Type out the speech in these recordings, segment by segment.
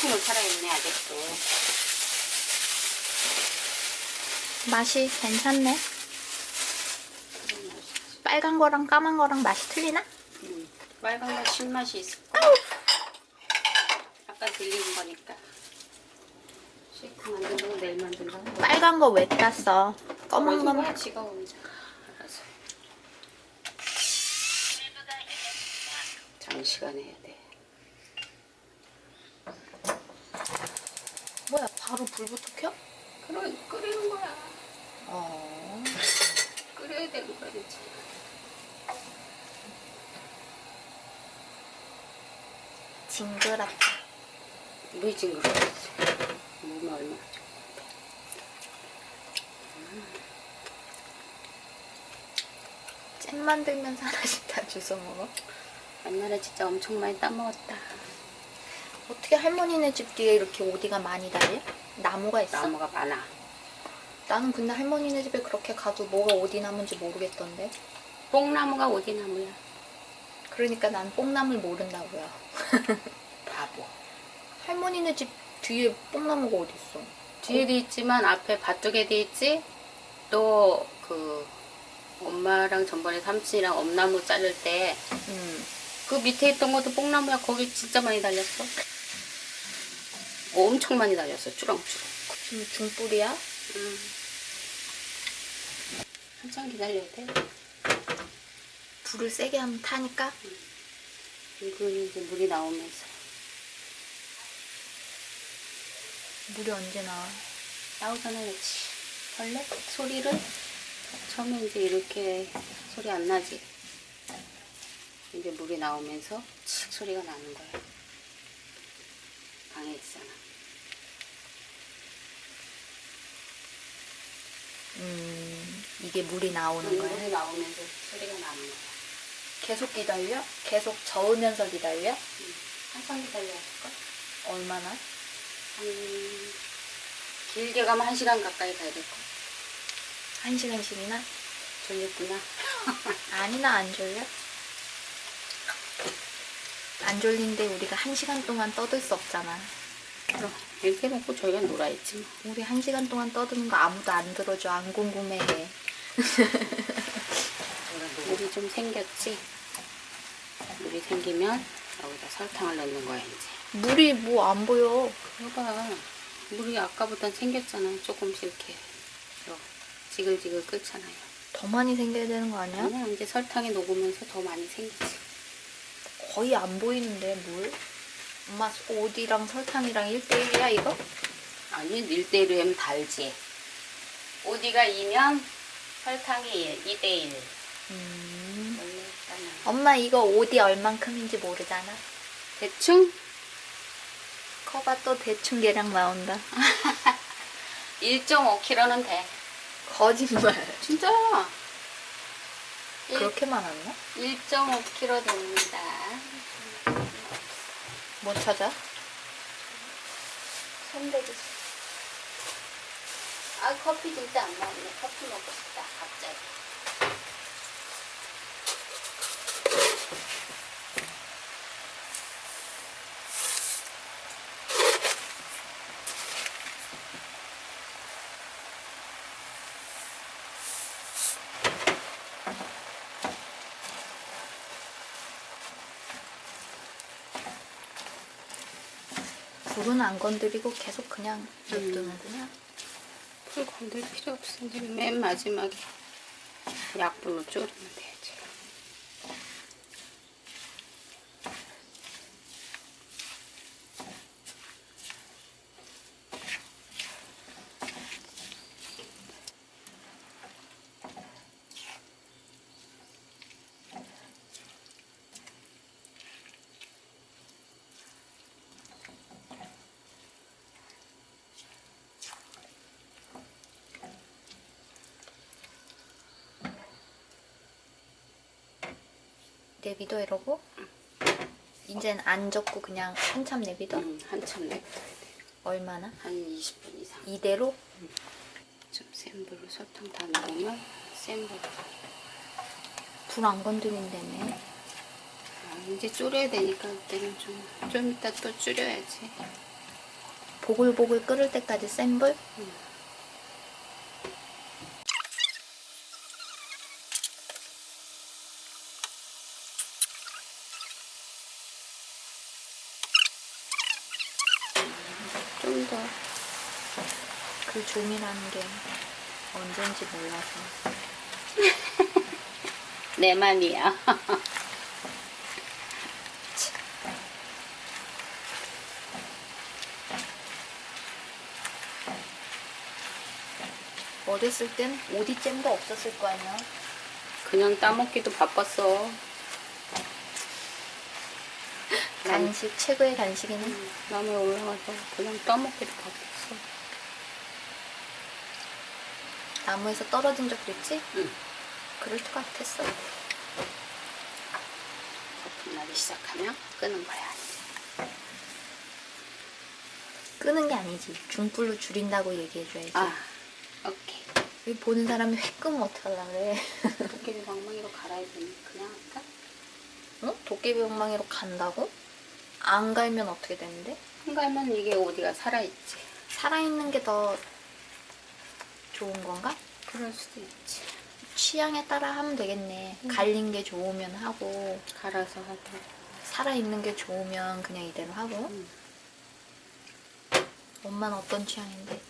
퉁퉁 살아있네 아직도. 맛이 괜찮네. 빨간 거랑 까만 거랑 맛이 틀리나? 음, 빨간 거 신맛이 있어. 아까 들린 거니까. 쉐이크 만든다고 내일 만든다고. 빨간 거 왜 땄어? 검은 거만. 지가 혼자. 장시간 해야 돼. 뭐야, 바로 불부터 켜? 그럼 끓이는 거야. 어. 끓여야 되는 거야 이제. 징그럽다. 징그러워. 몸이 얼마나 좋아. 잼 만들면서 하나씩 다 주워 먹어? 옛날에 진짜 엄청 많이 따먹었다. 어떻게 할머니네 집 뒤에 이렇게 오디가 많이 달려? 나무가 있어? 나무가 많아. 나는 근데 할머니네 집에 그렇게 가도 뭐가 어디 나무인지 모르겠던데. 뽕나무가 어디 나무야? 그러니까 난 뽕나물 모른다고요. 바보. 할머니네 집 뒤에 뽕나무가 어디 있어? 뒤에도 있지만 앞에 밭쪽에도 있지. 또 그 엄마랑 전번에 삼촌이랑 엄나무 자를 때그 음. 밑에 있던 것도 뽕나무야. 거기 진짜 많이 달렸어. 엄청 많이 달렸어. 주렁주렁. 지금 중불이야? 음. 한참 기다려야 돼. 불을 세게 하면 타니까? 이거는 이제 물이 나오면서 물이 언제 나와? 나오잖아, 그렇지. 원래 소리를 처음에 이제 이렇게 소리 안 나지. 이제 물이 나오면서 칙 소리가 나는 거야. 방에 있잖아. 음, 이게 물이 나오는 거야? 물이 나오면서 소리가 나는 거야. 계속 기다려? 계속 저으면서 기다려? 응. 한참 기다려야 될걸? 얼마나? 한 길게 가면 한 시간 가까이 가야 될걸? 한 시간씩이나? 졸렸구나. 아니, 나 안 졸려. 안 졸린데 우리가 한 시간 동안 떠들 수 없잖아. 그럼 이렇게 놓고 저희가 놀아야지 뭐. 우리 한 시간 동안 떠드는 거 아무도 안 들어줘. 안 궁금해해. 물이 좀 생겼지? 물이 생기면 여기다 설탕을 넣는 거야 이제 물이 뭐 안 보여. 이봐 물이 아까보단 생겼잖아 조금씩 이렇게 요 지글지글 끓잖아요 더 많이 생겨야 되는 거 아니야? 아니야 이제 설탕이 녹으면서 더 많이 생기지 거의 안 보이는데 물? 엄마 오디랑 설탕이랑 1대1이야 이거? 아니 1대1로 하면 달지 오디가 2면 설탕이 2대1 음. 일단은 엄마 이거 오디 얼만큼인지 모르잖아. 대충 커봐 또 대충 계량 나온다. 1.5kg는 돼 거짓말. 진짜야 그렇게 많았나? 1.5kg 됩니다 뭐 찾아? 손대기. 아 커피 진짜 안 나오네 커피 먹고 싶다 갑자기 불은 안 건드리고 계속 그냥 냅두는구나. 불 건들 필요 없어. 이제 맨 마지막에 약불로 졸이면 되지 내비둬 이러고. 이젠 안 적고 그냥 한참 내비둬. 음, 한참 냅둬야 돼. 얼마나? 한 20분 이상 이대로? 좀센 불로 설탕 다 넣으면 센 불로 불 안 건드린다며. 아, 이제 졸여야 되니까 그때는 좀, 좀 이따 또 줄여야지 보글보글 끓을 때까지 센 불? 좀 더. 그 좀이라는 게 언젠지 몰라서 내 맘이야. 어렸을 땐 오디잼도 없었을 거 아니야 그냥 따먹기도 바빴어. 난 간식 최고의 간식이네 남에 올라가서 그냥 따먹기도 바빴어. 나무에서 떨어진 적도 있지? 응. 그럴 것 같았어 거품 나기 시작하면 끄는 거야. 끄는 게 아니지 중불로 줄인다고 얘기해줘야지 아, 오케이. 여기 보는 사람이 회 끄면 어떡하려 그래 도깨비 방망이로 갈아야 되니 그냥 할까? 어? 도깨비 엉망이로 간다고? 안 갈면 어떻게 되는데? 한가면 이게 어디가 살아있지. 살아있는 게 더 좋은 건가? 그럴 수도 있지. 취향에 따라 하면 되겠네. 갈린 게 좋으면 하고, 갈아서 하고. 살아있는 게 좋으면 그냥 이대로 하고. 응. 엄마는 어떤 취향인데?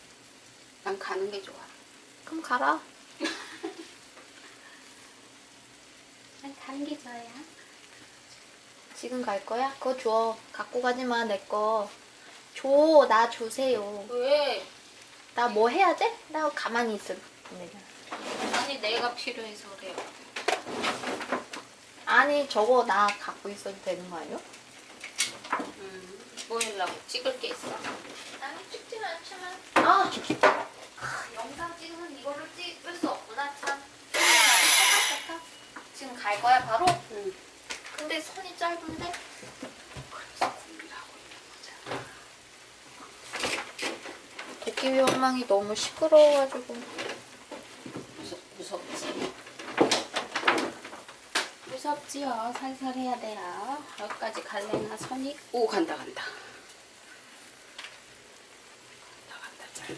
난 가는 게 좋아. 그럼 가라. 난 가는 게 좋아요. 지금 갈 거야? 그거 줘. 갖고 가지 마, 내 거. 줘, 나 주세요. 왜? 나 뭐 해야 돼? 나 가만히 있어. 아니 내가 필요해서 그래요. 아니, 저거 나 갖고 있어도 되는 거 아니야? 음, 뭐 하려고? 찍을 게 있어? 아니, 찍진 않지만. 아! 아, 영상 찍으면 이걸로 찍을 수 없구나, 참. 잠깐, 잠깐. 지금 갈 거야, 바로? 응. 근데 손이 짧은데? 그래서 고민하고 있는 거잖아. 도깨비 엉망이 너무 시끄러워가지고. 무섭, 무섭지? 무섭지요. 살살 해야 돼요. 여기까지 갈래나 선이? 오 간다. 간다 간다 잘.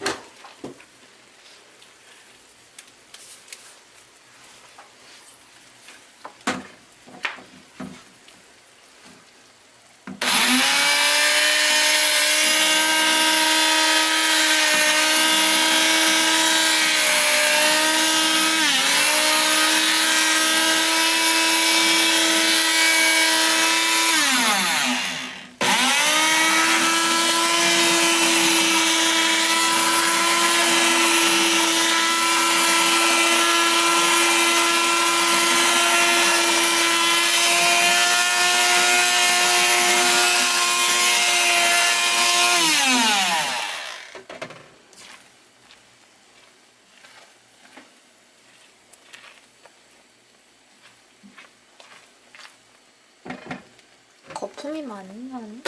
거품이 많이 나네.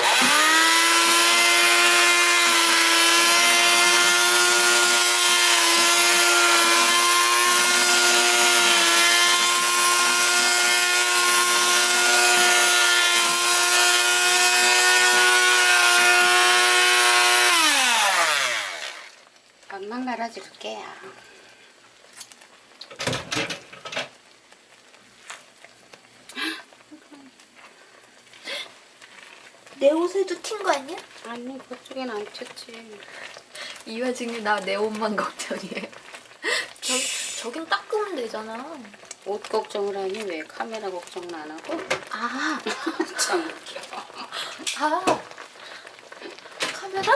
밥만 갈아줄게요. 내 옷에도 튄 거 아니야? 아니 그쪽엔 안 튀었지. 이 와중에 나내 옷만 걱정해. 저, 저긴 닦으면 되잖아. 옷 걱정을 하니 왜 카메라 걱정은 안 하고? 아, 참 웃겨. 아. 카메라?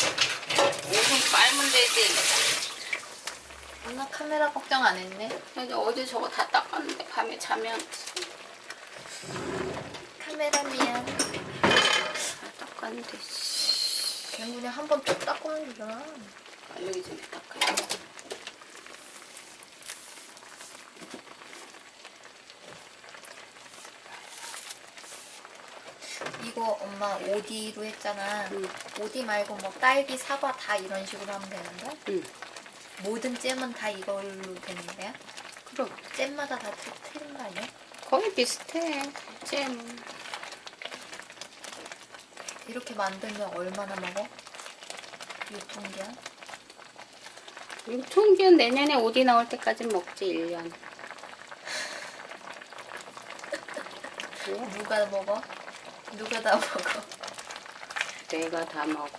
옷은 빨면 되지. 나 카메라 걱정 안 했네. 근데 어제 저거 다 닦았는데 밤에 자면 카메라 미안. 다 닦았는데 씨. 그냥 그냥 한 번 쭉 닦으면 되잖아. 알려기 전에 닦아야 돼. 이거 엄마 오디로 했잖아. 응. 오디 말고 뭐 딸기, 사과 다 이런 식으로 하면 되는 거야? 응. 모든 잼은 다 이걸로 되는 거야? 그럼 잼마다 다 틀- 틀린 거 아니야? 거의 비슷해. 잼. 이렇게 만들면 얼마나 먹어? 유통기한? 유통기한 내년에 오디 나올 때까지 먹지 1년. 왜? 누가 먹어? 누가 다 먹어? 내가 다 먹어.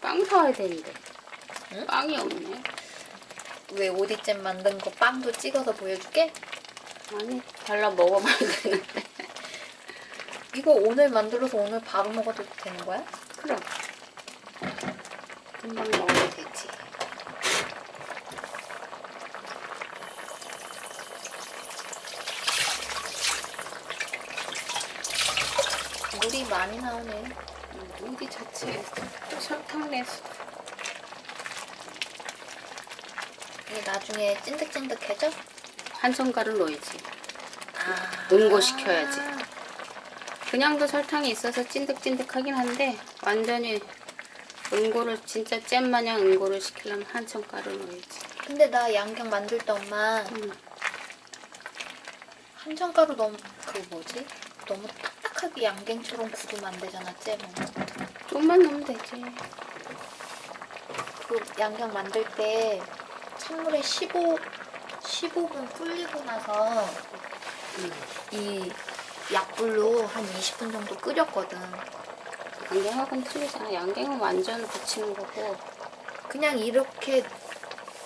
빵 사와야 되는데. 응? 빵이 없네. 왜 오디잼 만든 거 빵도 찍어서 보여줄게? 아니, 발라 먹어봐야 되는데. 이거 오늘 만들어서 오늘 바로 먹어도 되는 거야? 그럼. 금방 먹어도 되지. 물이 많이 나오네. 오디 자체에 또 설탕 내서. 이게 나중에 찐득찐득해져? 한정가루 넣어야지. 아. 응고시켜야지. 그냥도 설탕이 있어서 찐득찐득하긴 한데 완전히 응고를 진짜 잼 마냥 응고를 시키려면 한천 가루 넣어야지. 근데 나 양갱 만들 때 엄마 음. 한정가루 너무 그 뭐지? 너무 딱딱하게 양갱처럼 구우면 안 되잖아 잼은. 좀만 넣으면 되지. 그 양갱 만들 때 찬물에 15 15분 불리고 나서 음. 이 약불로 한 20분 정도 끓였거든. 양갱하고는 틀리잖아. 양갱은 완전 붙이는 거고 그냥 이렇게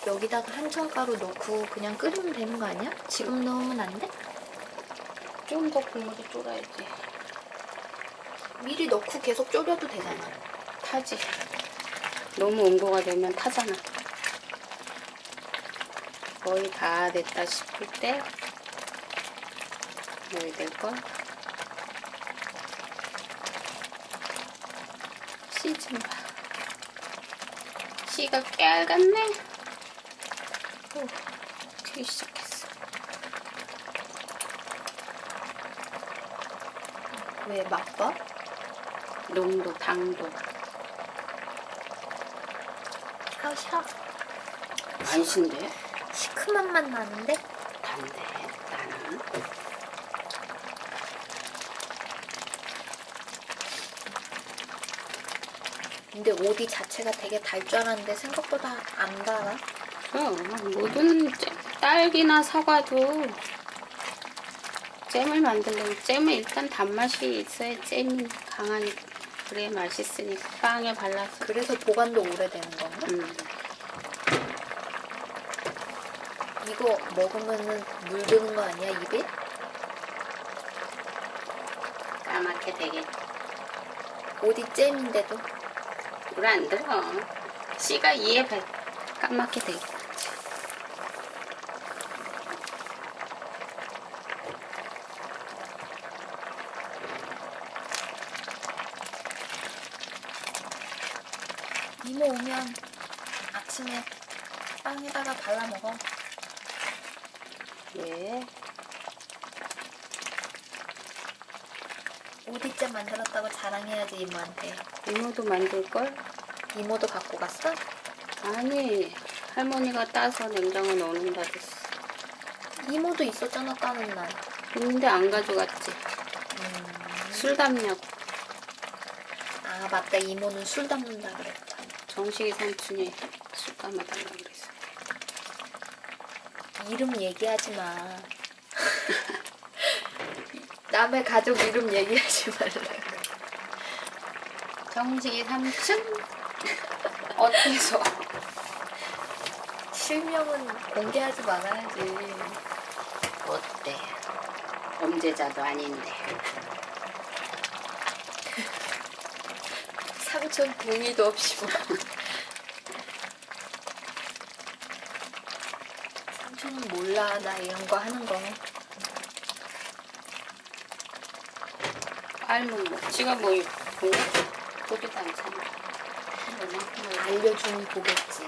여기다가 한정가루 넣고 그냥 끓이면 되는 거 아니야? 지금 넣으면 안 돼? 좀 더 국물이 쫄아야지. 미리 넣고 계속 졸여도 되잖아. 타지. 너무 응고가 되면 타잖아. 거의 다 됐다 싶을 때 넣어야 될걸? 씨좀 봐. 씨가 깨알같네. 오, 튀기 시작했어. 왜 맛봐? 농도, 당도. 아, 샤. 안 신데? 시큼한 맛 나는데? 단데, 나는. 근데 오디 자체가 되게 달 줄 알았는데 생각보다 안 달아. 그럼 모든 잼, 딸기나 사과도 잼을 만들려면 잼은 일단 단맛이 있어야 잼이 강하니까 그래야 맛있으니까 빵에 발라서 그래서 보관도 오래되는 건가? 음, 이거 먹으면은 물드는 거 아니야, 입에? 까맣게 되게 오디 잼인데도. 물 안 들어 씨가 이에 배 까맣게 되게 이모 오면 아침에 빵에다가 발라 먹어. 왜? 오디잼 만들었다고 자랑해야지 이모한테. 이모도 만들걸? 이모도 갖고 갔어? 아니 할머니가 따서 냉장고에 넣는다 됐어 이모도 있었잖아 따는 날. 있는데 안 가져갔지 음. 술 담냐고 아 맞다 이모는 술 담는다 그랬다. 정식이 삼촌이 술 담아달라 그래서 이름 얘기하지 마. 남의 가족 이름 얘기하지 말라. 정식이 삼촌 어때서 실명은 공개하지 말아야지. 어때 범죄자도 아닌데 삼촌 동의도 없이 뭐. 나 이런 거 하는 거. 알면 뭐 지가 뭐 보내 보지도 않잖아 알려 알려주면 보겠지.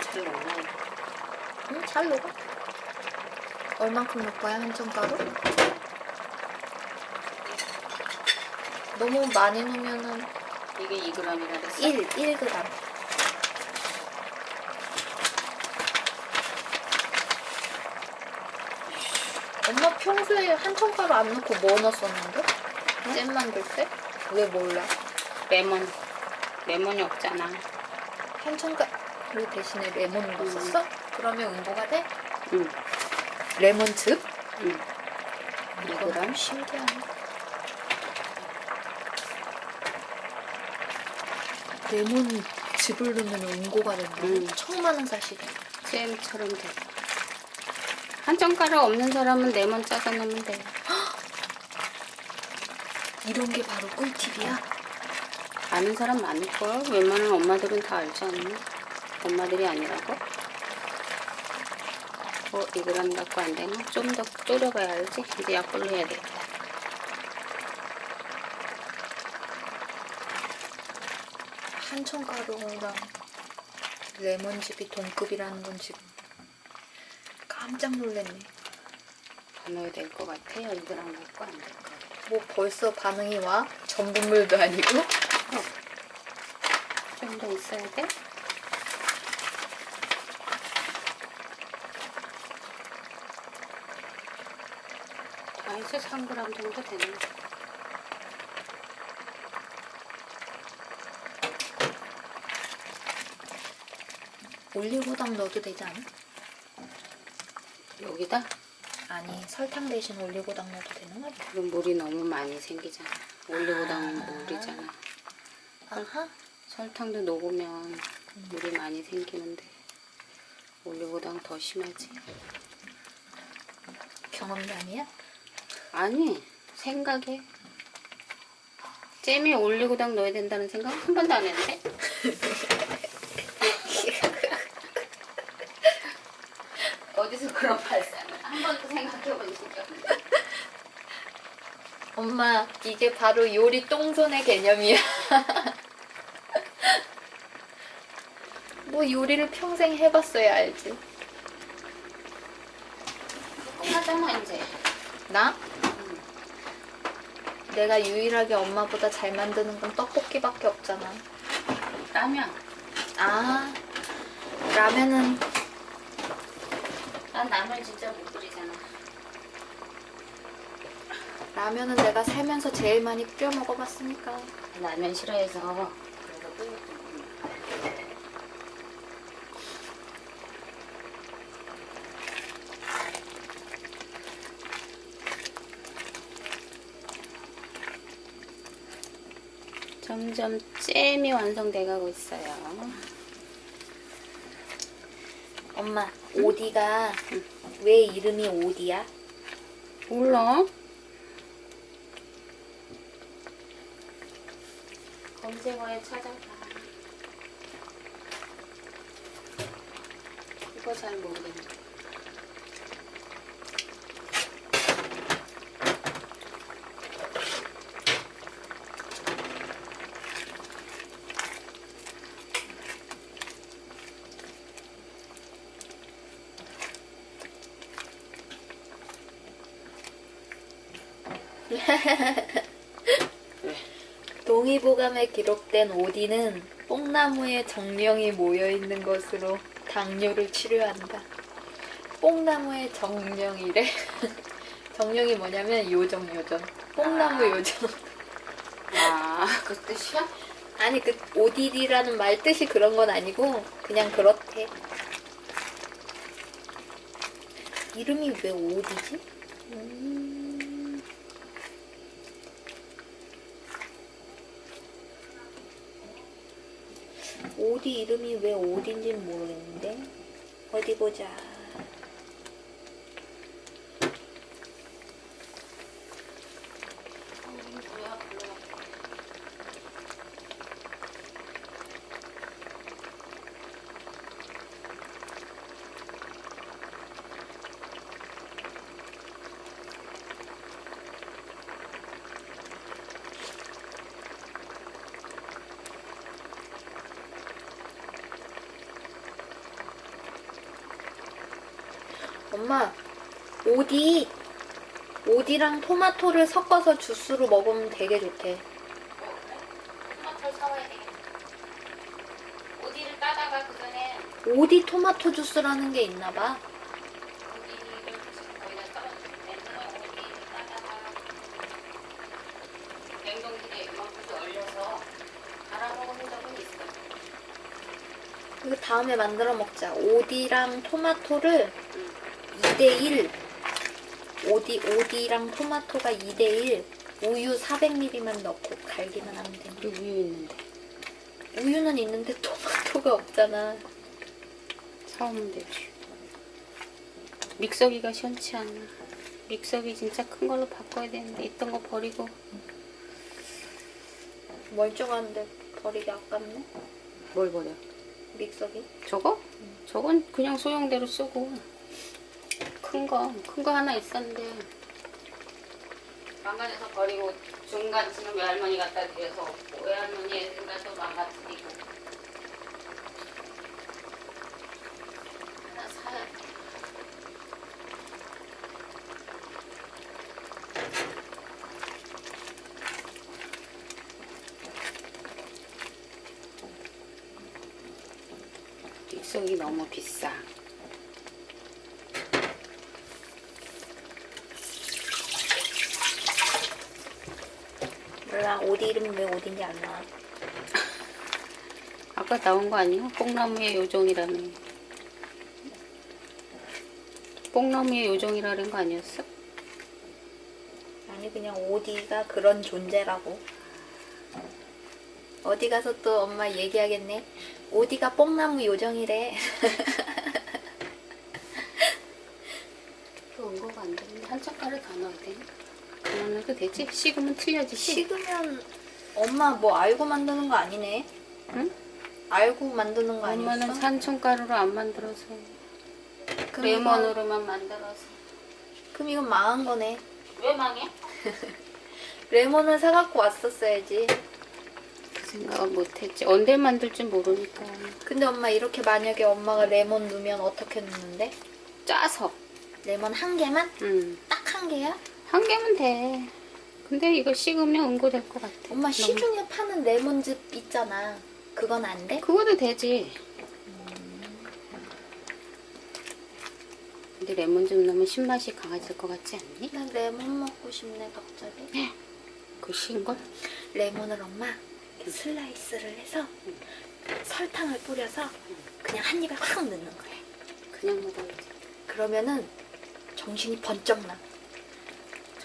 잘 놀라 응, 잘 녹아. 얼만큼 넣을 거야, 한정가루? 너무 많이 넣으면은 이게 2g이라 그랬어? 1, 1g. 평소에 한정가루 안 넣고 뭐 넣었었는데? 잼 만들 때? 왜 몰라? 레몬. 레몬이 없잖아. 한천가루 대신에 레몬을 넣었어? 그러면 응고가 돼? 응. 레몬즙? 응. 이거 이거랑? 신기하네. 레몬즙을 넣으면 응고가 된다. 응. 처음 하는 사실이야. 잼처럼 돼. 한 젓가락 없는 사람은 레몬 짜서 넣으면 돼. 이런 게 바로 꿀팁이야. 아는 사람 많을걸? 웬만한 엄마들은 다 알지 않나? 엄마들이 아니라고? 어, 이 그램 갖고 안 되나? 좀 더 졸여봐야 알지? 이제 약불로 해야 돼. 한천가루랑 레몬즙이 동급이라는 건 지금 깜짝 놀랐네. 더 넣어야 될 것 같아. 1g 갖고 안될것 같아. 뭐 벌써 반응이 와? 전분물도 아니고? 좀더 있어야 돼? 다 해서 3g 정도 되네. 올리고당 넣어도 되지 않아? 여기다? 아니 설탕 대신 올리고당 넣어도 되는 말이야. 그럼 물이 너무 많이 생기잖아. 올리고당은 물이잖아. 아하. 설탕도 녹으면 물이 많이 생기는데 올리고당 더 심하지. 경험담이야? 아니 생각에 잼에 올리고당 넣어야 된다는 생각 한 번도 안 했는데. 어디서 그런 발상을 한 번도 생각해 본 적이 없는데. 엄마 이게 바로 요리 똥손의 개념이야. 뭐 요리를 평생 해봤어야 알지. 끝나잖아 이제. 나? 내가 유일하게 엄마보다 잘 만드는 건 떡볶이밖에 없잖아. 라면. 아, 라면은 난 라면 진짜 못 끓이잖아. 라면은 내가 살면서 제일 많이 끓여 먹어봤으니까. 라면 싫어해서 그래서 끓였던 점점 잼이 완성돼가고 있어요. 엄마, 오디가 왜 이름이 오디야? 몰라? 검색어에 찾아봐. 이거 잘 모르겠네. 동의보감에 기록된 오디는 뽕나무에 정령이 모여있는 것으로 당뇨를 치료한다. 뽕나무에 정령이래. 정령이 뭐냐면 요정 요정. 뽕나무 아. 요정. 아, 그 뜻이야? 아니 그 오디디라는 말 뜻이 그런 건 아니고 그냥 그렇대. 이름이 왜 오디지? 오디 이름이 왜 오디인지는 모르겠는데 어디 보자. 엄마 오디 오디랑 토마토를 섞어서 주스로 먹으면 되게 좋대. 토마토를 사와야 되겠네. 오디를 따다가 그 전에 오디 토마토 주스라는 게 있나 봐. 오디를 거기다 떨어지고 냉동에 오디를 따다가 냉동실에 이만큼 얼려서 갈아 먹은 적은 있어. 그 다음에 만들어 먹자. 오디랑 토마토를 응. 2대1. 오디, 오디랑 토마토가 2대1. 우유 400ml만 넣고 갈기만 하면 돼. 우리 우유 있는데 우유는 있는데 토마토가 없잖아. 사오면 되지. 믹서기가 시원치 않아. 믹서기 진짜 큰 걸로 바꿔야 되는데 있던 거 버리고 멀쩡한데 버리기 아깝네. 뭘 버려? 믹서기. 저거? 저건 그냥 소형대로 쓰고 큰 거, 큰 거 하나 있었는데 망가져서 버리고 중간 지금 외할머니 갖다 드려서 외할머니 애들가서 망가뜨리고 하나 사야 돼. 믹서기 너무 비싸. 이름이 왜 오디인지 안 나와. 아까 나온 거 아니야? 뽕나무의 요정이라며. 뽕나무의 요정이라는 거 아니었어? 아니 그냥 오디가 그런 존재라고. 어디 가서 또 엄마 얘기하겠네. 오디가 뽕나무 요정이래. 그 원고가 안 되는데 한 젓갈을 다 넣어야 돼. 그만 넣어도 되지? 식으면 틀려지지? 식으면 엄마 뭐 알고 만드는 거 아니네. 응? 알고 만드는 거 엄마는 아니었어? 산천가루로 안 만들어서 그럼 레몬으로만 만들어서 그럼 이건 망한 거네. 왜 망해? 레몬을 사갖고 왔었어야지. 그 생각은 못했지. 언제 만들 줄 모르니까 근데 엄마 이렇게 만약에 엄마가 레몬 넣으면 어떻게 넣는데? 짜서 레몬 한 개만? 응. 딱 한 개야? 한 개면 돼. 근데 이거 식으면 응고 될 것 같아. 엄마 시중에 파는 레몬즙 있잖아. 그건 안 돼? 그거도 되지. 근데 레몬 좀 넣으면 신맛이 강해질 것 같지 않니? 난 레몬 먹고 싶네 갑자기. 그 신걸? 레몬을 엄마 슬라이스를 해서 설탕을 뿌려서 그냥 한 입에 확 넣는 거야. 그냥 먹어야지. 그러면은 정신이 번쩍 나.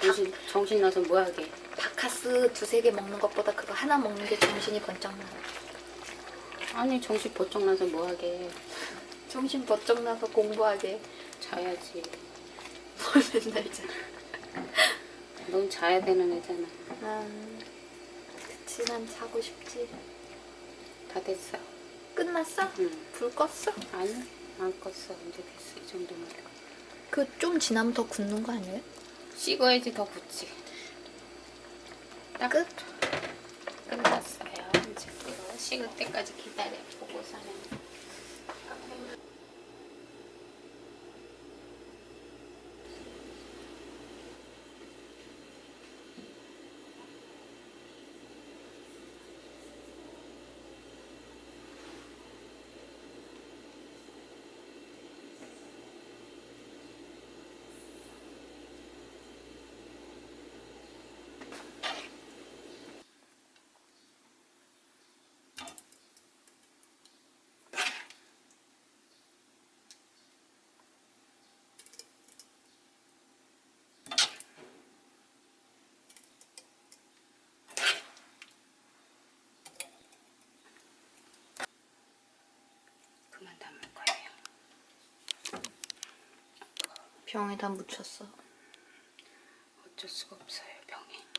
정신, 정신 나서 뭐 하게. 바카스 두세 개 먹는 것보다 그거 하나 먹는 게 정신이 번쩍 나. 아니, 정신 번쩍 나서 뭐 하게. 정신 번쩍 나서 공부하게. 자야지. 뭘 맨날 자. 넌 자야 되는 애잖아. 난 그치 난 자고 싶지. 다 됐어. 끝났어? 응. 불 껐어? 아니, 안 껐어. 이제 됐어. 이 정도면. 그 좀 지나면 더 굳는 거 아니에요? 식어야지 더 굳지. 딱 끝? 끝났어요. 이제 식을 때까지 기다려 보고서는. 병에 다 묻혔어. 어쩔 수가 없어요, 병이.